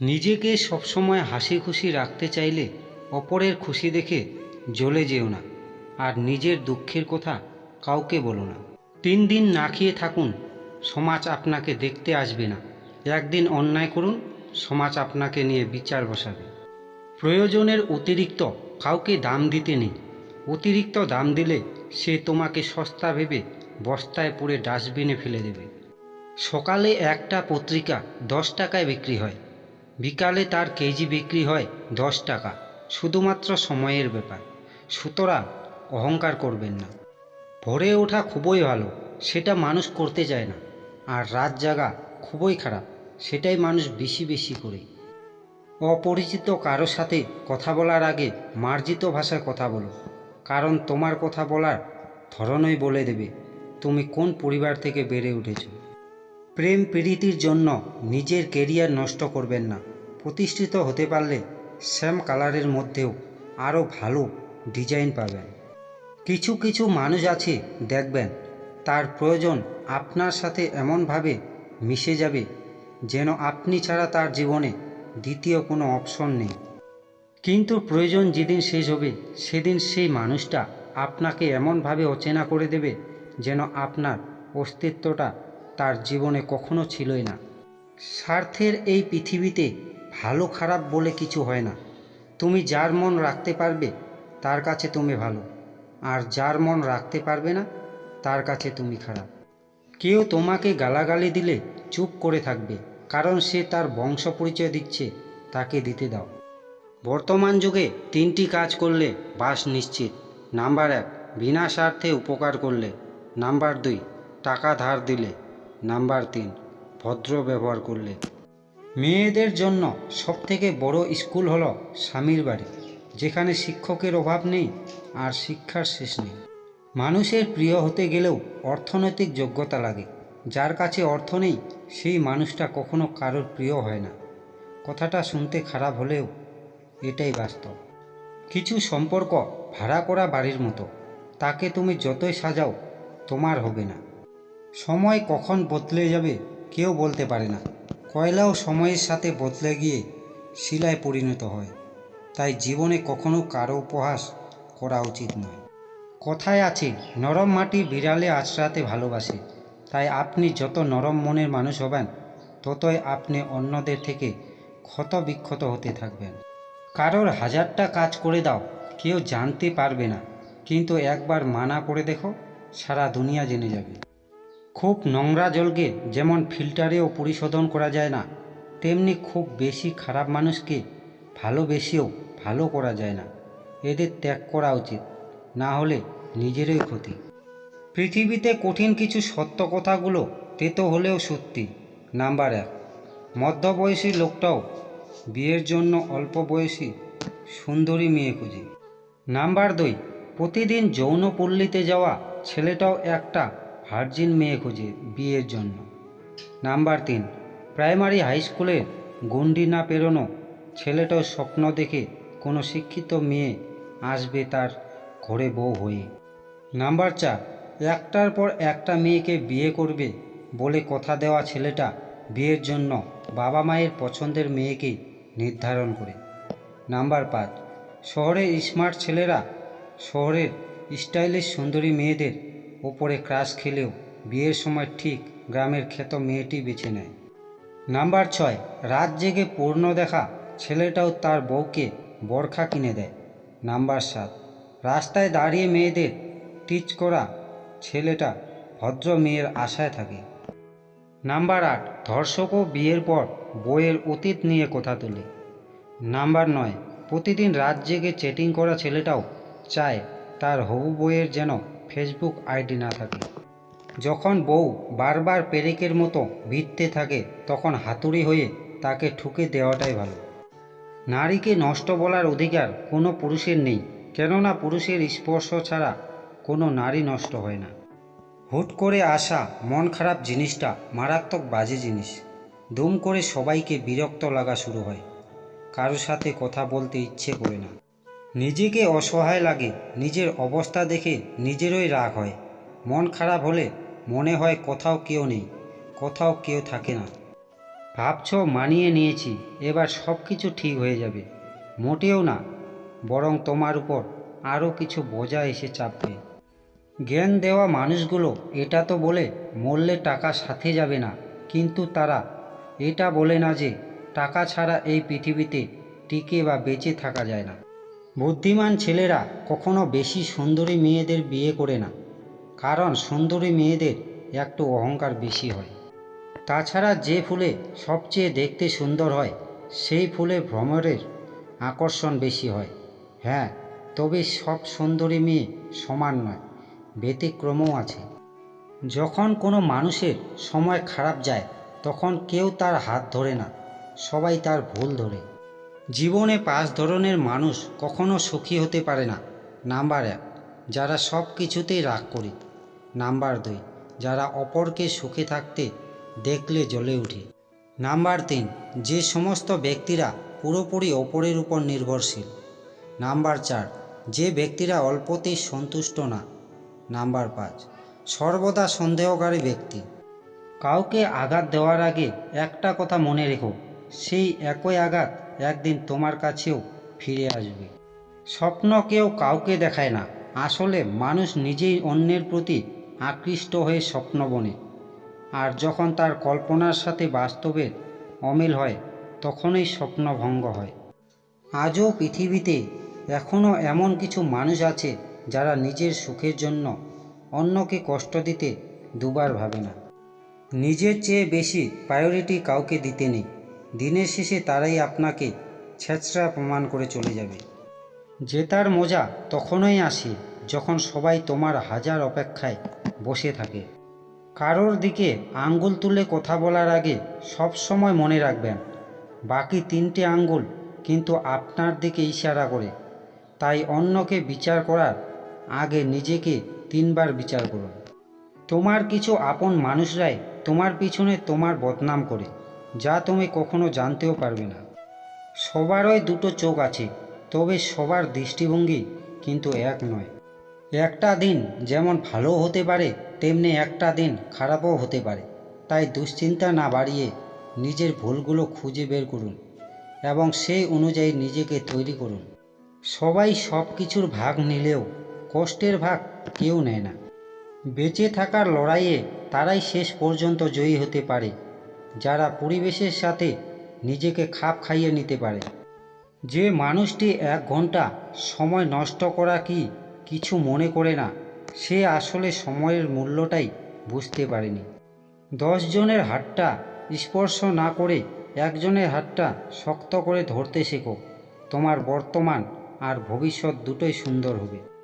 নিজেকে সবসময় হাসি খুশি রাখতে চাইলে অপরের খুশি দেখে জ্বলে যেও না, আর নিজের দুঃখের কথা কাউকে বলো না। তিন দিন না খেয়ে থাকুন, সমাজ আপনাকে দেখতে আসবে না। একদিন অন্যায় করুন, সমাজ আপনাকে নিয়ে বিচার বসাবে। প্রয়োজনের অতিরিক্ত কাউকে দাম দিতে নেই। অতিরিক্ত দাম দিলে সে তোমাকে সস্তা ভেবে বস্তায় পুড়ে ডাস্টবিনে ফেলে দেবে। সকালে একটা পত্রিকা দশ টাকায় বিক্রি হয়। বিকালে তার কেজি বিক্রি হয় দশ টাকা। শুধুমাত্র সময়ের ব্যাপার। সুতরাং অহংকার করবেন না। ভোরে ওঠা খুবই ভালো, সেটা মানুষ করতে চায় না। আর রাত জাগা খুবই খারাপ, সেটাই মানুষ বেশি বেশি করে। অপরিচিত কারোর সাথে কথা বলার আগে মার্জিত ভাষায় কথা বলো। কারণ তোমার কথা বলার ধরনই বলে দেবে, তুমি কোন পরিবার থেকে বেড়ে উঠেছো। প্রেম প্রীতির জন্য নিজের কেরিয়ার নষ্ট করবেন না। প্রতিষ্ঠিত হতে পারলে শ্যাম কালারের মধ্যেও আরও ভালো ডিজাইন পাবেন। কিছু কিছু মানুষ আছে, দেখবেন, তার প্রয়োজন আপনার সাথে এমনভাবে মিশে যাবে যেন আপনি ছাড়া তার জীবনে দ্বিতীয় কোনো অপশন নেই। কিন্তু প্রয়োজন যেদিন শেষ হবে, সেদিন সেই মানুষটা আপনাকে এমনভাবে অচেনা করে দেবে যেন আপনার অস্তিত্বটা তার জীবনে কখনো ছিলই না। স্বার্থের এই পৃথিবীতে ভালো খারাপ বলে কিছু হয় না। তুমি যার মন রাখতে পারবে, তার কাছে তুমি ভালো। আর যার মন রাখতে পারবে না, তার কাছে তুমি খারাপ। কেউ তোমাকে গালাগালি দিলে চুপ করে থাকবে, কারণ সে তার বংশ পরিচয় দিচ্ছে, তাকে দিতে দাও। বর্তমান যুগে তিনটি কাজ করলে বাস নিশ্চিত। নাম্বার এক, বিনা স্বার্থে উপকার করলে। নাম্বার দুই, টাকা ধার দিলে। নাম্বার তিন, ভদ্র ব্যবহার করলে। মেয়েদের জন্য সবথেকে বড় স্কুল হলো স্বামীর বাড়ি, যেখানে শিক্ষকের অভাব নেই আর শিক্ষার শেষ নেই। মানুষের প্রিয় হতে গেলেও অর্থনৈতিক যোগ্যতা লাগে। যার কাছে অর্থ নেই, সেই মানুষটা কখনো কারোর প্রিয় হয় না। কথাটা শুনতে খারাপ হলেও এটাই বাস্তব। কিছু সম্পর্ক ভাড়া করা বাড়ির মতো, তাকে তুমি যতই সাজাও, তোমার হবে না। সময় কখন বদলে যাবে কেউ বলতে পারে না। কয়লাও সময়ের সাথে বদলে গিয়ে শিলায় পরিণত হয়। তাই জীবনে কখনো কারও উপহাস করা উচিত নয়। কথায় আছে, নরম মাটি বিড়ালে আছড়াতে ভালোবাসে। তাই আপনি যত নরম মনের মানুষ হবেন, ততই আপনি অন্যদের থেকে ক্ষত বিক্ষত হতে থাকবেন। কারোর হাজারটা কাজ করে দাও, কেউ জানতে পারবে না। কিন্তু একবার মানা করে দেখো, সারা দুনিয়া জেনে যাবে। খুব নোংরা জলকে যেমন ফিল্টারেও পরিশোধন করা যায় না, তেমনি খুব বেশি খারাপ মানুষকে ভালোবেসেও ভালো করা যায় না। এদের ত্যাগ করা উচিত, না হলে নিজেরই ক্ষতি। পৃথিবীতে কঠিন কিছু সত্য কথাগুলো তেতো হলেও সত্যি। নাম্বার এক, মধ্যবয়সী লোকটাও বিয়ের জন্য অল্প বয়সী সুন্দরী মেয়ে খুঁজে। নাম্বার দুই, প্রতিদিন যৌন পল্লীতে যাওয়া ছেলেটাও একটা ভার্জিন মেয়ে খুঁজে বিয়ের জন্য। নাম্বার তিন, প্রাইমারি হাই স্কুলের গণ্ডি না পেরোনো ছেলেটাও স্বপ্ন দেখে কোনো শিক্ষিত মেয়ে আসবে তার ঘরে বউ হয়ে। নাম্বার চার, একটার পর একটা মেয়েকে বিয়ে করবে বলে কথা দেওয়া ছেলেটা বিয়ের জন্য বাবা মায়ের পছন্দের মেয়েকে নির্ধারণ করে। নাম্বার পাঁচ, শহরের স্মার্ট ছেলেরা শহরের স্টাইলিশ সুন্দরী মেয়েদের ওপরে ক্রাশ খেলেও বিয়ের সময় ঠিক গ্রামের খ্যাত মেয়েটি বেছে নেয়। নাম্বার ছয়, রাত জেগে পূর্ণ দেখা ছেলেটাও তার বউকে বরখা কিনে দেয়। নাম্বার সাত, রাস্তায় দাঁড়িয়ে মেয়েদের টিচ করা ছেলেটা ভদ্র মেয়ের আশায় থাকে। নাম্বার আট, ধর্ষকও বিয়ের পর বইয়ের অতীত নিয়ে কথা তোলে। নাম্বার নয়, প্রতিদিন রাত জেগে চেটিং করা ছেলেটাও চায় তার হবু বইয়ের যেন ফেসবুক আইডি না থাকে। যখন বউ বারবার পেরেকের মতো ভিড়তে থাকে, তখন হাতুড়ি হয়ে তাকে ঠুকে দেওয়াটাই ভালো। নারীকে নষ্ট বলার অধিকার কোনো পুরুষের নেই, কেননা পুরুষের স্পর্শ ছাড়া কোনো নারী নষ্ট হয় না। হুট করে আসা মন খারাপ জিনিসটা মারাত্মক বাজে জিনিস। দুম করে সবাইকে বিরক্ত লাগা শুরু হয়। কারোর সাথে কথা বলতে ইচ্ছে করে না। নিজেকে অসহায় লাগে, নিজের অবস্থা দেখে নিজেরই রাগ হয়। মন খারাপ হলে মনে হয় কোথাও কেউ নেই, কোথাও কেউ থাকে না। ভাবছ মানিয়ে নিয়েছি, এবার সব কিছু ঠিক হয়ে যাবে। মোটেও না, বরং তোমার উপর আরও কিছু বোঝা এসে চাপবে। জ্ঞান দেওয়া মানুষগুলো এটা তো বলে মরলে টাকা সাথে যাবে না, কিন্তু তারা এটা বলে না যে টাকা ছাড়া এই পৃথিবীতে টিকে বা বেঁচে থাকা যায় না। বুদ্ধিমান ছেলেরা কখনো বেশি সুন্দরী মেয়েদের বিয়ে করে না, কারণ সুন্দরী মেয়েদের একটু অহংকার বেশি হয়। তাছাড়া যে ফুলে সবচেয়ে দেখতে সুন্দর হয়, সেই ফুলে ভ্রমরের আকর্ষণ বেশি হয়। হ্যাঁ তবে সব সুন্দরী মেয়ে সমান নয়, ব্যতিক্রমও আছে। যখন কোনো মানুষের সময় খারাপ যায়, তখন কেউ তার হাত ধরে না, সবাই তার ভুল ধরে। জীবনে পাঁচ ধরনের মানুষ কখনো সুখী হতে পারে না। নাম্বার এক, যারা সব কিছুতেই রাগ করে। নাম্বার দুই, যারা অপরকে সুখে থাকতে দেখলে জ্বলে ওঠে। নাম্বার তিন, যে সমস্ত ব্যক্তিরা পুরোপুরি অপরের উপর নির্ভরশীল। নাম্বার চার, যে ব্যক্তিরা অল্পতেই সন্তুষ্ট না। নাম্বার পাঁচ, সর্বদা সন্দেহকারী ব্যক্তি। কাউকে আঘাত দেওয়ার আগে একটা কথা মনে রেখো, সেই একই আঘাত একদিন তোমার কাছেও ফিরে আসবে। স্বপ্ন কেউ কাউকে দেখায় না। আসলে মানুষ নিজেই অন্যের প্রতি আকৃষ্ট হয়ে স্বপ্ন বনে। আর যখন তার কল্পনার সাথে বাস্তবের অমিল হয়, তখনই স্বপ্ন ভঙ্গ হয়। আজও পৃথিবীতে এখনও এমন কিছু মানুষ আছে যারা নিজের সুখের জন্য অন্যকে কষ্ট দিতে দুবার ভাবে না। নিজের চেয়ে বেশি প্রায়োরিটি কাউকে দিতে নেই। দিনের শেষে তারাই আপনাকে ছেঁচড়া প্রমাণ করে চলে যাবে। জেতার মজা তখনই আসে যখন সবাই তোমার হাজার অপেক্ষায় বসে থাকে। কারোর দিকে আঙ্গুল তুলে কথা বলার আগে সব সময় মনে রাখবেন, বাকি তিনটে আঙ্গুল কিন্তু আপনার দিকে ইশারা করে। তাই অন্যকে বিচার করার আগে নিজেকে তিনবার বিচার করুন। তোমার কিছু আপন মানুষরাই তোমার পিছনে তোমার বদনাম করে। যা তুমি কখনো জানতেও পারবে না। সবারই দুটো চোখ আছে, তবে সবার দৃষ্টিভঙ্গি কিন্তু এক নয়। একটা দিন যেমন ভালো হতে পারে, তেমনি একটা দিন খারাপও হতে পারে। তাই দুশ্চিন্তা না বাড়িয়ে নিজের ভুলগুলো খুঁজে বের করুন এবং সেই অনুযায়ী নিজেকে তৈরি করুন। সবাই সব কিছুর ভাগ নিলেও কষ্টের ভাগ কেউ নেয় না। বেঁচে থাকার লড়াইয়ে তারাই শেষ পর্যন্ত জয়ী হতে পারে। যারা পরিবেশের সাথে নিজেকে খাপ খাইয়ে নিতে পারে। যে মানুষটি এক ঘণ্টা সময় নষ্ট করা কি কিছু মনে করে না, সে আসলে সময়ের মূল্যটাই বুঝতে পারেনি। জনের হাতটা স্পর্শ না করে একজনের হাতটা শক্ত করে ধরতে শেখো, তোমার বর্তমান আর ভবিষ্যৎ দুটোই সুন্দর হবে।